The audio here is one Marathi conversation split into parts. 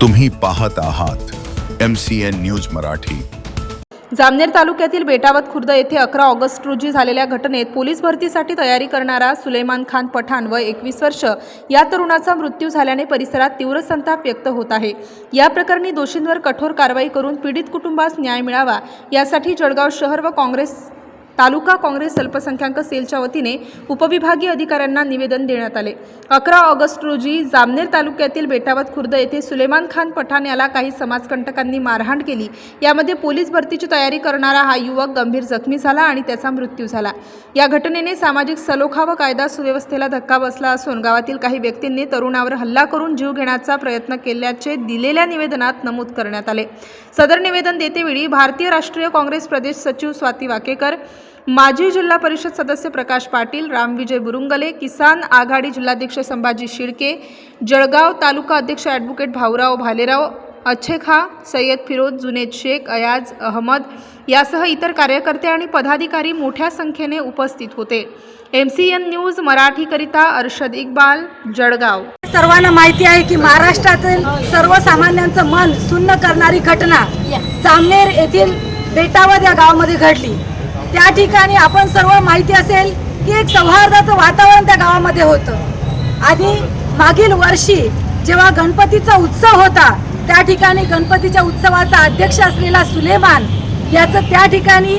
तुम्ही पाहत आहात M C N news Marathi. Jamner तालुक्यातील बेटावत खुर्द येथे अकरा ऑगस्ट रोजी झालेल्या घटनेत पोलीस भरतीसाठी तयारी करणारा सुलेमान खान पठाण व एकवीस वर्ष या तरुणाचा मृत्यू झाल्याने परिसरात तीव्र संताप व्यक्त होत आहे. या प्रकरणी दोषींवर कठोर कारवाई करून पीडित कुटुंबास न्याय मिळावा यासाठी जळगाव शहर व काँग्रेस तालुका काँग्रेस अल्पसंख्याक सेलच्या वतीने उपविभागीय अधिकाऱ्यांना निवेदन देण्यात आले. अकरा ऑगस्ट रोजी जामनेर तालुक्यातील बेटावत खुर्द येथे सुलेमान खान पठाण याला काही समाजकंटकांनी मारहाण केली. यामध्ये पोलीस भरतीची तयारी करणारा हा युवक गंभीर जखमी झाला आणि त्याचा मृत्यू झाला. या घटनेने सामाजिक सलोखा व कायदा सुव्यवस्थेला धक्का बसला असून गावातील काही व्यक्तींनी तरुणावर हल्ला करून जीव घेण्याचा प्रयत्न केल्याचे दिलेल्या निवेदनात नमूद करण्यात आले. सदर निवेदन देतेवेळी भारतीय राष्ट्रीय काँग्रेस प्रदेश सचिव स्वाती वाकेकर माजी जिल्हा परिषद सदस्य प्रकाश पाटील रामविजय बुरुंगले किसान आघाडी जिल्हाध्यक्ष संभाजी शिळके जळगाव तालुका अध्यक्ष ॲडव्होकेट भाऊराव भालेराव अच्छे खा सय्यद फिरोज जुनेद शेख अयाज अहमद यासह इतर कार्यकर्ते आणि पदाधिकारी मोठ्या संख्येने उपस्थित होते. एम सी एन न्यूज मराठीकरिता अर्षद इक्बाल जळगाव. सर्वांना माहिती आहे की महाराष्ट्रातील सर्वसामान्यांचं मन सुन्न करणारी घटना जामनेर येथील बेटावद या गावामध्ये घडली. त्या ठिकाणी आपण सर्व माहिती असेल की एक सौहार्दाचं वातावरण त्या गावामध्ये होतं. आणि मागील वर्षी जेव्हा गणपतीचा उत्सव होता त्या ठिकाणी गणपतीच्या उत्सवाचा अध्यक्ष असलेला सुलेमान याचं त्या ठिकाणी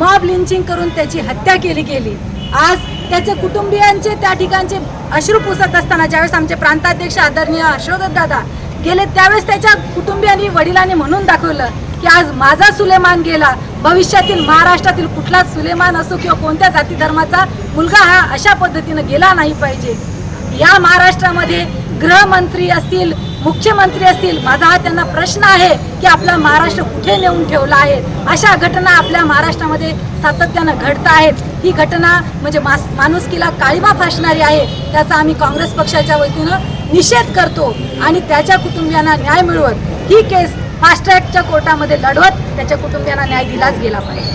मॉब लिंचिंग करून त्याची हत्या केली गेली. आज त्याचे कुटुंबियांचे त्या ठिकाणचे अश्रू पुसत असताना ज्यावेळेस आमचे प्रांताध्यक्ष आदरणीय हर्षवर्धन दादा गेले त्यावेळेस त्याच्या कुटुंबियांनी वडिलांनी म्हणून दाखवलं की आज माझा सुलेमान गेला. भविष्यातील महाराष्ट्रातील कुठलाच सुलेमान असो किंवा कोणत्या जाती धर्माचा मुलगा हा अशा पद्धतीनं गेला नाही पाहिजे. या महाराष्ट्रामध्ये गृहमंत्री असतील मुख्यमंत्री असतील माझा हा त्यांना प्रश्न आहे की आपला महाराष्ट्र कुठे नेऊन ठेवला आहे? अशा घटना आपल्या महाराष्ट्रामध्ये सातत्यानं घडत आहेत. ही घटना म्हणजे मास माणुसकीला काळीबा फासणारी आहे. त्याचा आम्ही काँग्रेस पक्षाच्या वतीनं निषेध करतो आणि त्याच्या कुटुंबियांना न्याय मिळवत. ही केस फास्ट ट्रॅकच्या कोर्टामध्ये लढवत त्याच्या कुटुंबियांना न्याय दिलाच गेला पाहिजे.